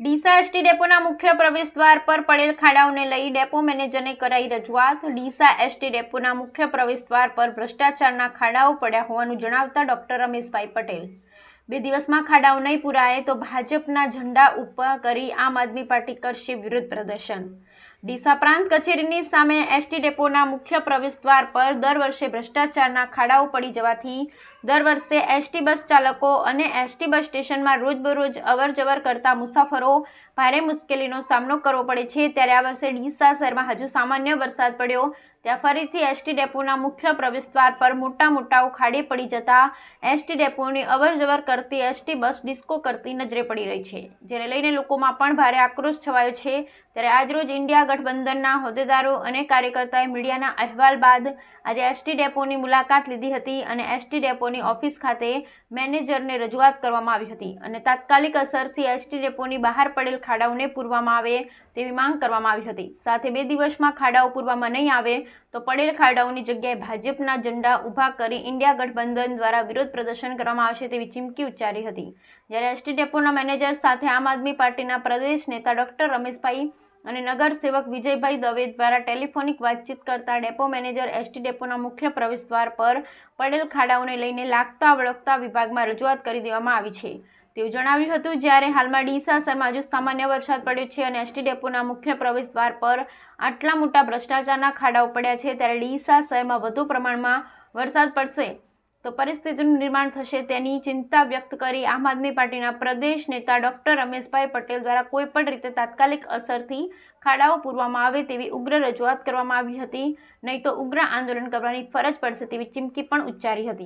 Deesa ST ડેપોના મુખ્ય પ્રવેશદ્વાર પર પડેલ ખાડાઓને લઈ ડેપો મેનેજરને કરાઈ રજૂઆત. ડીસા એસટી ડેપોના મુખ્ય પ્રવેશદ્વાર પર ભ્રષ્ટાચારના ખાડાઓ પડ્યા હોવાનું જણાવતા ડોક્ટર રમેશભાઈ પટેલ બે દિવસમાં ખાડાઓ નહીં પુરાય તો ભાજપના ઝંડા ઉપર કરી આમ આદમી પાર્ટી કરશે વિરોધ પ્રદર્શન. ડીસા પ્રાંત કચેરીની સામે એસટી ડેપોના મુખ્ય પ્રવેશદ્વાર પર દર વર્ષે ભ્રષ્ટાચારના ખાડાઓ પડી જવાથી દર વર્ષે એસટી બસ ચાલકો અને એસટી બસ સ્ટેશનમાં રોજબરોજ અવર જવર કરતા મુસાફરો ભારે મુશ્કેલીનો સામનો કરવો પડે છે. ત્યારે આ વર્ષે ડીસા શહેરમાં હજુ સામાન્ય વરસાદ પડ્યો. ત્યાં ફરીથી એસટી ડેપોના મુખ્ય પ્રવેશદ્વાર પર મોટા મોટા ઉખાડી પડી જતા એસટી ડેપોની અવર જવર કરતી એસટી બસ ડિસ્કો કરતી નજરે પડી રહી છે, જેને લઈને લોકોમાં પણ ભારે આક્રોશ છવાયો છે ત્યારે આજરોજ ઇન્ડિયા ગઠબંધનના હોદ્દેદારો અને કાર્યકર્તાએ મીડિયાના અહેવાલ બાદ આજે એસટી ડેપોની મુલાકાત લીધી હતી અને એસટી ડેપોની ઓફિસ ખાતે મેનેજરને રજૂઆત કરવામાં આવી હતી અને તાત્કાલિક અસરથી એસટી ડેપોની બહાર પડેલ ખાડાઓને પૂરવામાં આવે તેવી માંગ કરવામાં આવી હતી. સાથે બે દિવસમાં ખાડાઓ પૂરવામાં નહીં આવે તો પડેલ ખાડાઓની જગ્યાએ ભાજપના ઝંડા ઊભા કરી ઇન્ડિયા ગઠબંધન દ્વારા વિરોધ પ્રદર્શન કરવામાં આવશે તેવી ચીમકી ઉચ્ચારી હતી. જ્યારે એસટી ડેપોના મેનેજર સાથે આમ આદમી પાર્ટીના પ્રદેશ નેતા ડોક્ટર રમેશભાઈ અને નગરસેવક વિજયભાઈ દવે દ્વારા ટેલિફોનિક વાતચીત કરતા ડેપો મેનેજર એસટી ડેપોના મુખ્ય પ્રવેશદ્વાર પર પડેલ ખાડાઓને લઈને લાગતા વળગતા વિભાગમાં રજૂઆત કરી દેવામાં આવી છે. તેવું જણાવ્યું હતું, જ્યારે હાલમાં ડીસા શહેરમાં હજુ સામાન્ય વરસાદ પડ્યો છે અને એસટી ડેપોના મુખ્ય પ્રવેશદ્વાર પર આટલા મોટા ભ્રષ્ટાચારના ખાડાઓ પડ્યા છે, ત્યારે ડીસા શહેરમાં વધુ પ્રમાણમાં વરસાદ પડશે. તો પરિસ્થિતિનું નિર્માણ થશે તેની ચિંતા વ્યક્ત કરી આમ આદમી પાર્ટીના પ્રદેશ નેતા ડોક્ટર રમેશભાઈ પટેલ દ્વારા કોઈપણ રીતે તાત્કાલિક અસરથી ખાડાઓ પૂરવામાં આવે તેવી ઉગ્ર રજૂઆત કરવામાં આવી હતી. નહીં તો ઉગ્ર આંદોલન કરવાની ફરજ પડશે તેવી ચીમકી પણ ઉચ્ચારી હતી.